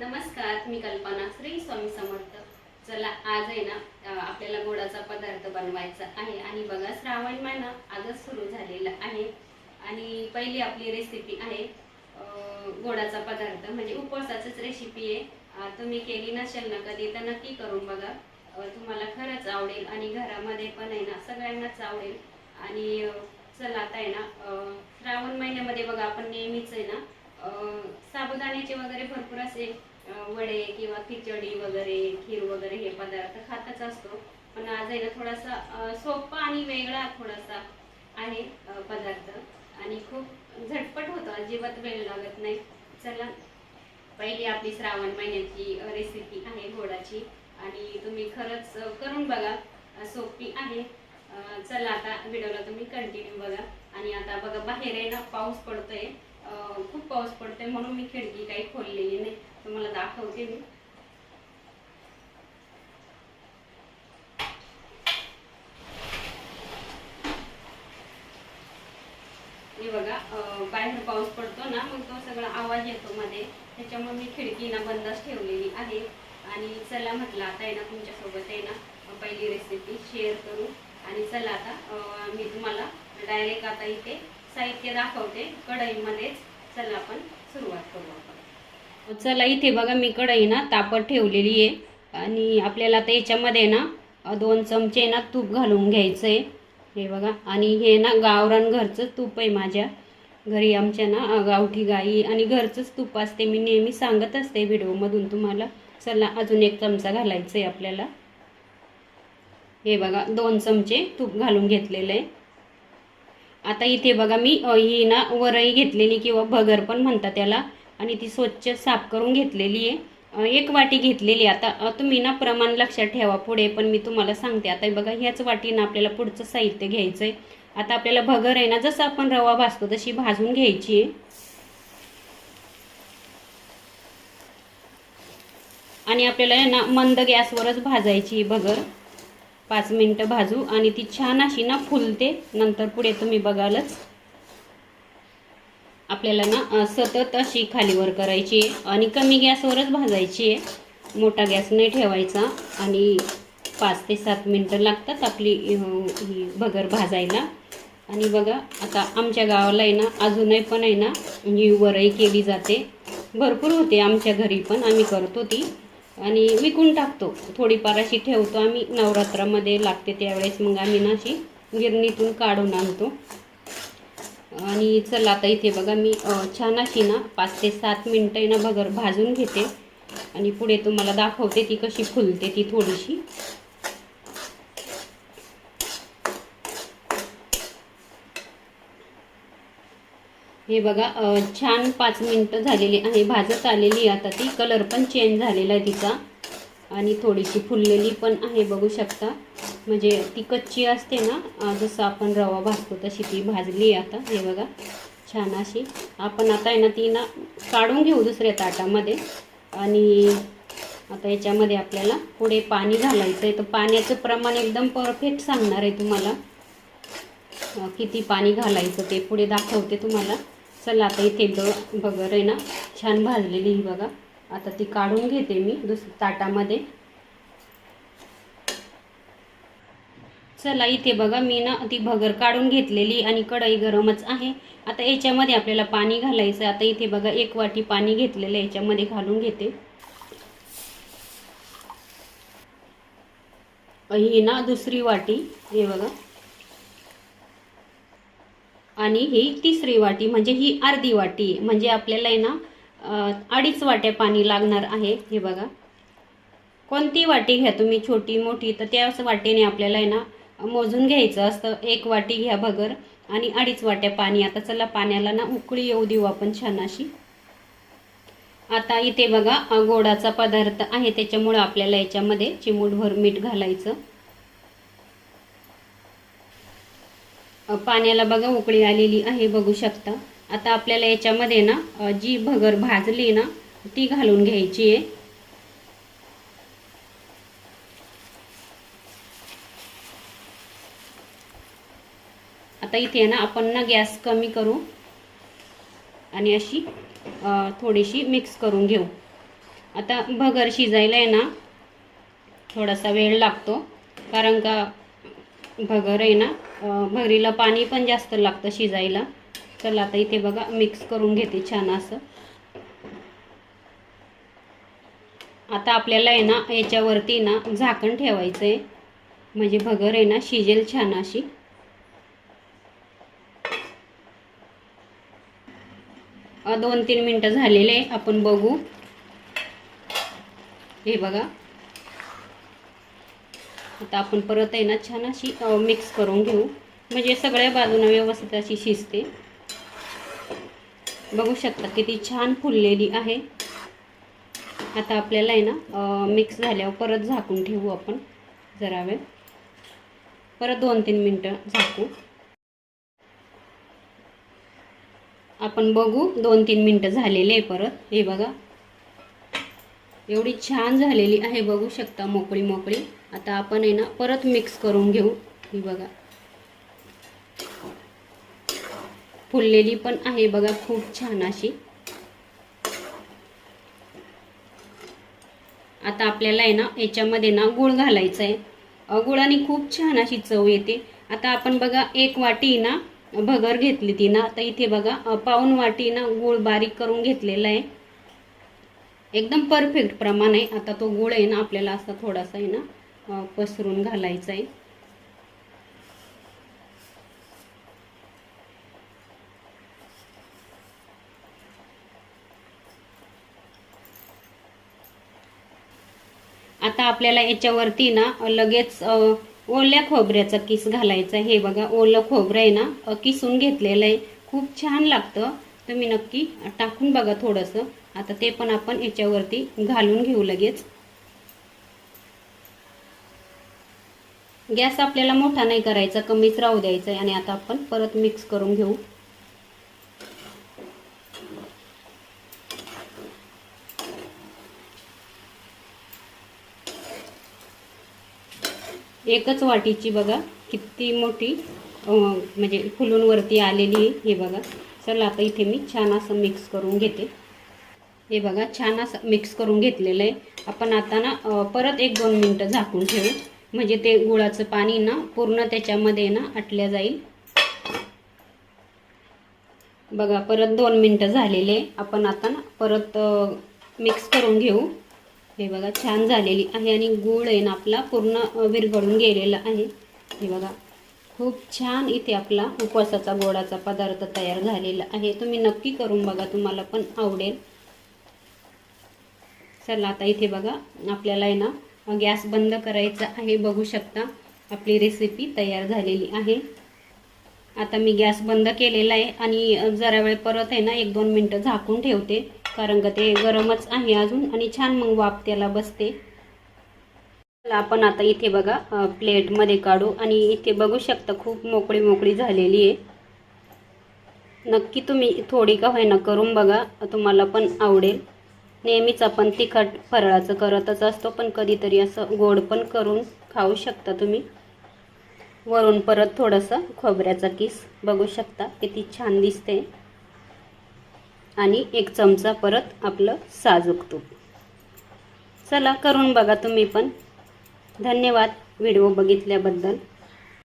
नमस्कार मी कल्पना श्री स्वामी समर्थ. चला आज आहे ना आपल्याला गोडाचा पदार्थ बनवायचा आहे. आणि बघा श्रावण महिना आजच सुरू झालेला आहे. आणि पहिली आपली रेसिपी आहे गोडाचा पदार्थ. म्हणजे उपवासाचीच रेसिपी आहे. तुम्ही केली नसेल ना कधी तर नक्की करून बघा. तुम्हाला खरंच आवडेल आणि घरामध्ये पण आहे ना सगळ्यांनाच आवडेल. आणि चला आता आहे ना श्रावण महिन्यामध्ये बघा आपण नेहमीच आहे ना साबुदाण्याचे वगैरे भरपूर असे वडे किंवा खिचडी वगैरे खीर वगैरे हे पदार्थ खातच असतो. पण आज आहे ना थोडासा सोपा आणि वेगळा थोडासा आहे पदार्थ. आणि खूप झटपट होतो अजिबात वेळ लागत नाही. चला पहिली आपली श्रावण महिन्याची रेसिपी आहे गोडाची. आणि तुम्ही खरंच करून बघा सोपी आहे. चला आता व्हिडिओला तुम्ही कंटिन्यू बघा. आणि आता बघा बाहेर आहे ना पाऊस पडतोय. खूप पाऊस पडतोय म्हणून मी खिडकी काही खोललेली नाही. तुम्हाला दाखवते मी. हे बघा बाहेर पाऊस पडतो ना मग तो सगळा आवाज येतो मध्ये. त्याच्यामुळे मी खिडकी ना बंदच ठेवलेली आहे. आणि चला म्हटलं आता आहे ना तुमच्यासोबत आहे ना पहिली रेसिपी शेअर करू. आणि चला आता मी तुम्हाला डायरेक्ट आता इथे साहित्य दाखवते. कढईमध्येच चला आपण सुरुवात करू आपण. चला इथे बघा मी कढई ना तापत ठेवलेली आहे. आणि आपल्याला आता याच्यामध्ये ना दोन चमचे ना तूप घालून घ्यायचं आहे हे बघा आणि हे ना गावरान घरचं तूप आहे माझ्या. घरी आमच्या ना गावठी गाई आणि घरचंच तूप असते. मी नेहमी सांगत असते व्हिडिओमधून तुम्हाला. चला अजून एक चमचा घालायचं आहे आपल्याला. हे बघा दोन चमचे तूप घालून घेतलेलं आहे. आता इथे बघा मी ही ना वरई घेतलेली किंवा भगर पण म्हणतात त्याला. आणि ती स्वच्छ साफ करून घेतलेली आहे. एक वाटी घेतलेली आहे. आता तुम्ही ना प्रमाण लक्षात ठेवा पुढे पण मी तुम्हाला सांगते. आता हे बघा ह्याच वाटीनं आपल्याला पुढचं साहित्य घ्यायचं आहे आता आपल्याला भगर आहे ना जसं आपण रवा भाजतो तशी भाजून घ्यायची आहे. आणि आपल्याला आहे ना मंद गॅसवरच भाजायची भगर. पाच मिनटं भाजू. आणि ती छान अशी ना फुलते. नंतर पुढे तुम्ही बघालच. आपल्याला ना सतत अशी खालीवर करायची आहे आणि कमी गॅसवरच भाजायची आहे. मोठा गॅस नाही ठेवायचा आणि पाच ते सात मिनटं लागतात आपली ही भगर भाजायला. आणि बघा आता आमच्या गावाला आहे ना अजूनही पण आहे ना म्हणजे ही वरई केली जाते. भरपूर होते आमच्या घरी पण आम्ही करतो ती. आणि विकून टाकतो. थोडीफार अशी ठेवतो आम्ही. नवरात्रामध्ये लागते त्यावेळेस मग आम्ही ना अशी गिरणीतून काढून आणतो. आणि चला आता इथे बघा मी छान अशी ना पाच ते सात मिनटं आहे ना भगर भाजून घेते. आणि पुढे तुम्हाला दाखवते ती कशी फुलते ती थोडीशी. हे बघा छान पाच मिनटं झालेली आहे भाजत आलेली आता ती. कलर पण चेंज झालेला आहे तिचा. आणि थोडीशी फुललेली पण आहे बघू शकता. म्हणजे ती कच्ची असते ना जसं आपण रवा भाजतो तशी ती भाजली आहे आता. हे बघा छान अशी. आपण आता आहे ना ती ना काढून घेऊ दुसऱ्या ताटामध्ये. आणि आता याच्यामध्ये आपल्याला पुढे पाणी घालायचं आहे. तर पाण्याचं प्रमाण एकदम परफेक्ट सांगणार आहे तुम्हाला. किती पाणी घालायचं ते पुढे दाखवते तुम्हाला. चला आता इथे ब बगर आहे ना छान भाजलेली ही बघा. आता ती काढून घेते मी दुस ताटामध्ये. चला इथे बघा मी ना ती भगर काढून घेतलेली आणि कढई गरमच आहे. आता याच्यामध्ये आपल्याला पाणी घालायचं आता इथे बघा एक वाटी पाणी घेतलेलं याच्यामध्ये घालून घेते. ही ना दुसरी वाटी हे बघा. आणि ही तिसरी वाटी म्हणजे ही अर्धी वाटी आहे. म्हणजे आपल्याला आहे ना अडीच वाट्या पाणी लागणार आहे. हे बघा. कोणती वाटी घ्या तुम्ही छोटी मोठी तर त्याच वाटेने आपल्याला आहे ना मोजून घ्यायचं असतं. एक वाटी घ्या भगर आणि अडीच वाट्या पाणी. आता चला पाण्याला ना उकळी येऊ देऊ आपण छान अशी आता इथे बघा गोडाचा पदार्थ आहे. त्याच्यामुळं आपल्याला याच्यामध्ये चिमूटभर मीठ घालायचं. पाण्याला बघा उकळी आलेली आहे बघू शकता. आता आपल्याला याच्यामध्ये ना जी भगर भाजली ना ती घालून घ्यायची आहे. आता इथे ना आपण ना गॅस कमी करू आणि अशी थोडीशी मिक्स करून घेऊ. आता भगर शिजायला आहे ना थोडासा वेळ लागतो कारण का भगर आहे ना भगरीला पाणी पण जास्त लागतं शिजायला. चला आता इथे बघा मिक्स करून घेते छान असं. आता आपल्याला आहे ना याच्यावरती ना झाकण ठेवायचं आहे म्हणजे भगर आहे ना शिजेल छान अशी. दोन तीन मिनटं झालेले आहे. आपण बघू. हे बघा. आता आपण परत आहे ना छान अशी मिक्स करून घेऊ. म्हणजे सगळ्या बाजूनं व्यवस्थित अशी शिजते. बघू शकता किती छान फुललेली आहे. आता आपल्याला आहे ना मिक्स झाल्यावर परत झाकून ठेवू आपण. जरा वेळ. परत दोन तीन मिनटं झाकू. आपण बघू. दोन तीन मिनटं झालेले आहे परत. हे बघा. एवढी छान झालेली आहे बघू शकता मोकळी मोकळी. आता आपण आहे ना परत मिक्स करून घेऊ. ही बघा. फुललेली पण आहे बघा. खूप छान अशी. आता आपल्याला आहे ना याच्यामध्ये ना गुळ घालायचं आहे गुळाने खूप छान अशी चव येते. आता आपण बघा एक वाटी ना भगर घेतली ती ना तर इथे बघा पाऊन वाटी ना गुळ बारीक करून घेतलेला आहे. एकदम परफेक्ट प्रमाण आहे. आता तो गुळ आहे ना आपल्याला असा थोडासा आहे ना पसरून घालायचा आहे. आता आपल्याला याच्यावरती ना लगेच ओल्या खोबऱ्याचा किस घालायचा हे बघा ओलं खोबरं आहे ना किसून घेतलेलं आहे. खूप छान लागतं. तुम्ही नक्की टाकून बघा थोडंसं. आता ते पण आपण याच्यावरती घालून घेऊ लगेच. गॅस आपल्याला मोठा नाही करायचा कमीच राहू द्यायचा आहे आणि आता आपण परत मिक्स करून घेऊ. एकच वाटीची बघा किती मोठी म्हणजे फुलून वरती आलेली आहे हे बघा. चला आता इथे मी छान असं मिक्स करून घेते. हे बघा छान असं मिक्स करून घेतलेलं आहे. आपण आता ना परत एक दोन मिनटं झाकून ठेवू. म्हणजे ते गुळाचं पाणी ना पूर्ण त्याच्यामध्ये ना आटल्या जाईल. बघा परत दोन मिनटं झालेले आपण आता ना परत मिक्स करून घेऊ. हे बघा छान झालेली आहे आणि गूळ आहे ना आपला पूर्ण विरघळून गेलेला आहे. हे बघा खूप छान इथे आपला उपवासाचा गोडाचा पदार्थ तयार झालेला आहे. तुम्ही नक्की करून बघा तुम्हाला पण आवडेल. चला आता इथे बघा आपल्याला आहे ना गॅस बंद करायचा आहे. बघू शकता आपली रेसिपी तयार झालेली आहे. आता मी गॅस बंद केलेला आहे आणि जरा वेळ परत आहे ना एक दोन मिनटं झाकून ठेवते. कारण का ते गरमच आहे अजून आणि छान मग वाफ त्याला बसते. आपण आता इथे बघा प्लेटमध्ये काढू आणि इथे बघू शकता खूप मोकळी मोकळी झालेली आहे. नक्की तुम्ही थोडी का होईना करून बघा तुम्हाला पण आवडेल. नेहमीच आपण तिखट फराळाचं करतच असतो पण कधीतरी असं गोड पण करून खाऊ शकता तुम्ही. वरून परत थोडंसं खोबऱ्याचा किस बघू शकता किती छान दिसते आणि एक चमचा परत आपलं साजूक तूप चला करून बघा तुम्ही पण. धन्यवाद. व्हिडिओ बघितल्याबद्दल.